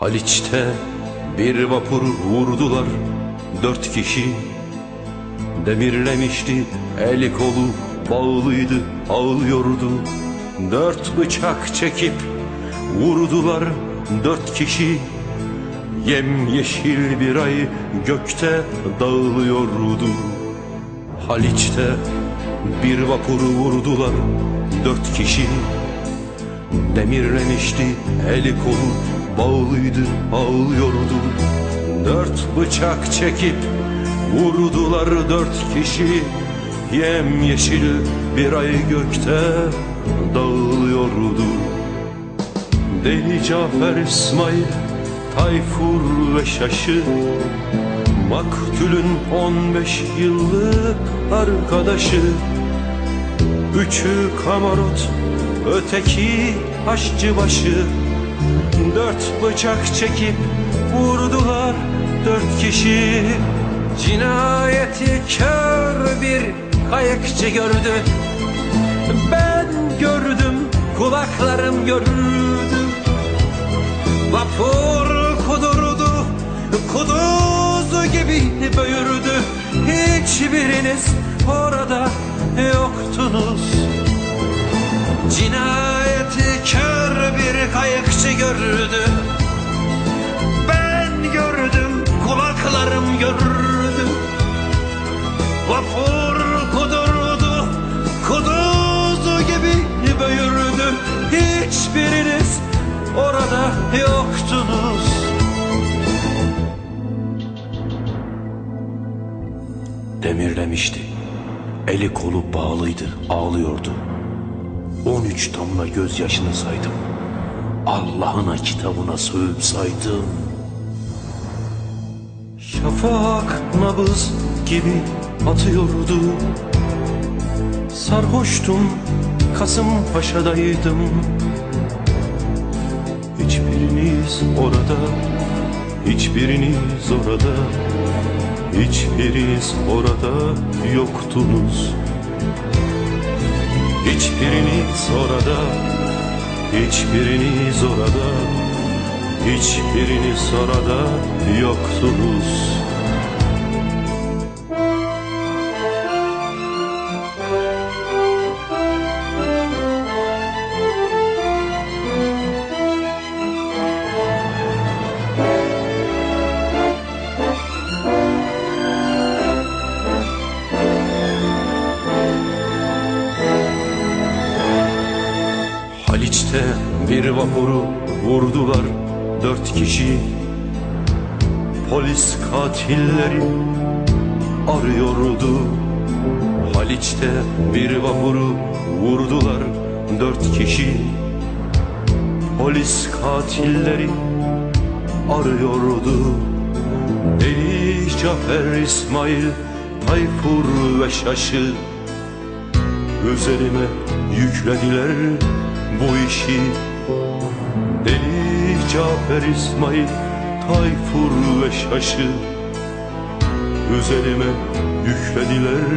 Haliç'te bir vapur vurdular. Dört kişi Demirlemişti. Eli kolu bağlıydı ağlıyordu. Dört bıçak çekip vurdular. Dört kişi Yem yeşil bir ay gökte dağılıyordu. Haliç'te bir vapuru vurdular. Dört kişi Demirlemişti. Eli kolu bağlıydı ağlıyordu. Dört bıçak çekip vurdular dört kişi. Yem yeşil bir ay gökte dağılıyordu. Deli Cafer İsmail Tayfur ve Şaşı. Maktulün 15 yıllık arkadaşı. Üçü kamarot, öteki aşçıbaşı Dört bıçak çekip vurdular dört kişi. Cinayeti kör bir kayıkçı gördü. Ben gördüm, kulaklarım gördü Vapur kudurdu, kuduzu gibi böğürdü. Hiçbiriniz orada yoktunuz. Kayıkçı gördü. Ben gördüm, kulaklarım gördü. Vapur kudurdu, kuduzu gibi böğürdü. Hiçbiriniz orada yoktunuz. Demirlemişti. Eli kolu bağlıydı ağlıyordu. 13 damla gözyaşını saydım Allah'ına kitabına sövüp saydım Şafak nabız gibi atıyordu. Sarhoştum Kasımpaşa'daydım. Hiçbiriniz orada Hiçbiriniz orada. Hiçbiriniz orada yoktunuz. Hiçbiriniz orada Hiçbiriniz orada Hiçbiriniz orada yoktunuz Haliç'te bir vapuru vurdular dört kişi. Polis katilleri arıyordu. Haliç'te bir vapuru vurdular dört kişi. Polis katilleri arıyordu. Deli Cafer İsmail Tayfur ve Şaşı Üzerime yüklediler bu işi. Deli Cafer İsmail Tayfur ve Şaşı Üzerime yüklediler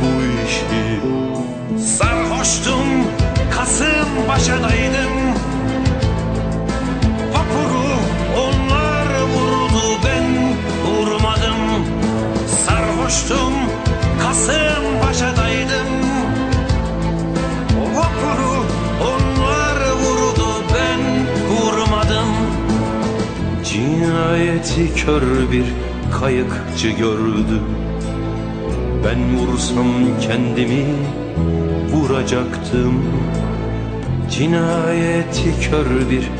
bu işi. Sarhoştum, Kasımpaşa'daydım Vapuru onlar vurdu ben vurmadım. Sarhoştum, Kasımpaşa'daydım Vapuru Cinayeti kör bir kayıkçı gördü Ben vursam kendimi vuracaktım. Cinayeti kör bir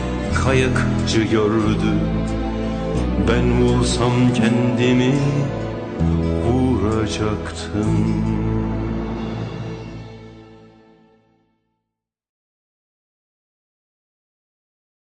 kayıkçı gördü Ben vursam kendimi vuracaktım